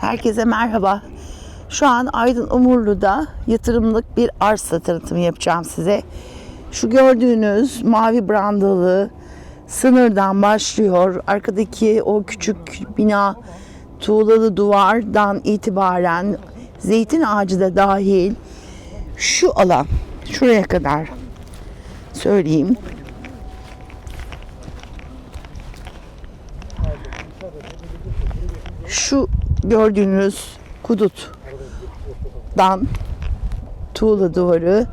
Herkese merhaba. Şu an Aydın Umurlu'da yatırımlık bir arsa tanıtımı yapacağım size. Şu gördüğünüz mavi brandalı sınırdan başlıyor. Arkadaki o küçük bina tuğlalı duvardan itibaren zeytin ağacı da dahil şu alan şuraya kadar söyleyeyim. Şu gördüğünüz kuduttan tuğla duvarı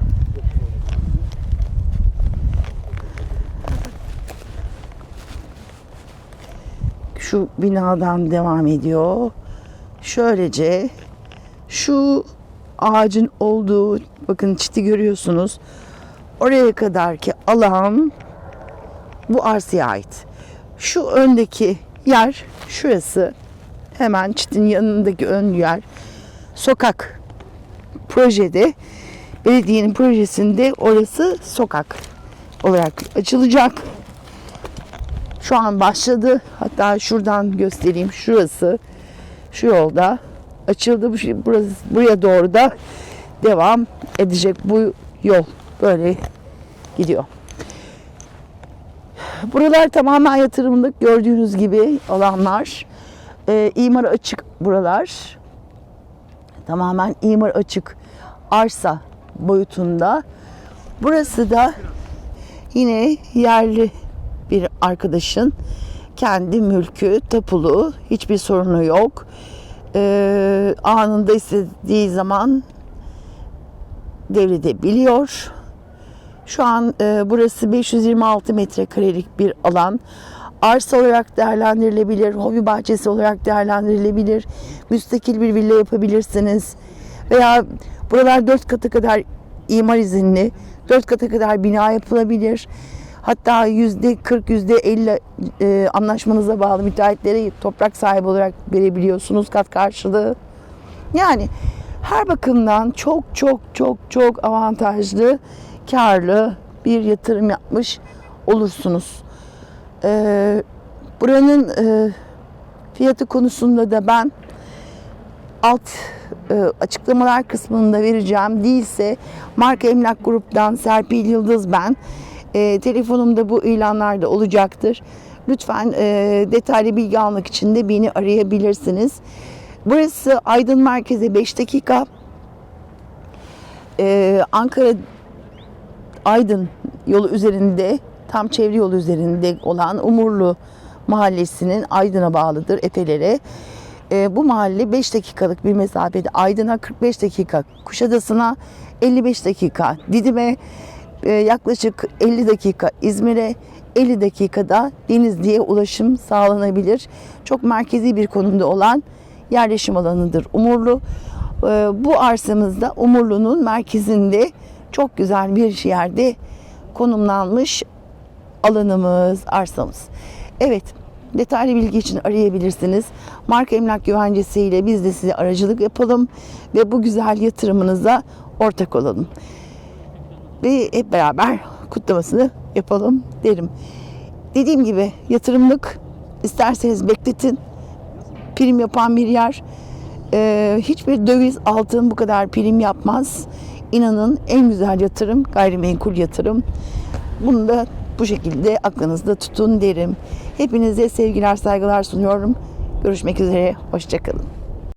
şu binadan devam ediyor. Şöylece şu ağacın olduğu bakın çiti görüyorsunuz. Oraya kadarki alan bu arsaya ait. Şu öndeki yer şurası. Hemen çitin yanındaki ön yer. Sokak projede belediyenin projesinde orası sokak olarak açılacak. Şu an başladı. Hatta şuradan göstereyim. Şurası şu yolda açıldı. Şey- Burası buraya doğru da devam edecek bu yol. Böyle gidiyor. Buralar tamamen yatırımlık gördüğünüz gibi alanlar. Ee, imara açık buralar. Tamamen imar açık arsa boyutunda. Burası da yine yerli bir arkadaşın kendi mülkü, tapulu, hiçbir sorunu yok. Ee, anında istediği zaman devredebiliyor. Şu an e, burası 526 metrekarelik bir alan. Arsa olarak değerlendirilebilir, hobi bahçesi olarak değerlendirilebilir. Müstakil bir villa yapabilirsiniz. Veya buralar 4 katı kadar imar izinli, 4 katı kadar bina yapılabilir. Hatta yüzde 40, yüzde 50 e, anlaşmanıza bağlı müteahhitlere toprak sahibi olarak verebiliyorsunuz kat karşılığı. Yani her bakımdan çok çok çok çok avantajlı, karlı bir yatırım yapmış olursunuz. Ee, buranın e, fiyatı konusunda da ben alt e, açıklamalar kısmında vereceğim. Değilse Marka Emlak Grup'tan Serpil Yıldız ben. E, telefonumda bu ilanlarda olacaktır. Lütfen e, detaylı bilgi almak için de beni arayabilirsiniz. Burası Aydın Merkez'e 5 dakika. E, Ankara Aydın yolu üzerinde tam çevre yolu üzerinde olan Umurlu mahallesinin Aydın'a bağlıdır Efeler'e. E, bu mahalle 5 dakikalık bir mesafede Aydın'a 45 dakika, Kuşadası'na 55 dakika, Didim'e e, yaklaşık 50 dakika, İzmir'e 50 dakikada Denizli'ye ulaşım sağlanabilir. Çok merkezi bir konumda olan yerleşim alanıdır Umurlu. E, bu arsamızda Umurlu'nun merkezinde çok güzel bir yerde konumlanmış alanımız, arsamız. Evet, detaylı bilgi için arayabilirsiniz. Marka Emlak Güvencesi ile biz de size aracılık yapalım ve bu güzel yatırımınıza ortak olalım. Ve hep beraber kutlamasını yapalım derim. Dediğim gibi yatırımlık isterseniz bekletin. Prim yapan bir yer. Ee, hiçbir döviz altın bu kadar prim yapmaz. İnanın en güzel yatırım gayrimenkul yatırım. Bunu da bu şekilde aklınızda tutun derim. Hepinize sevgiler saygılar sunuyorum. Görüşmek üzere. Hoşçakalın.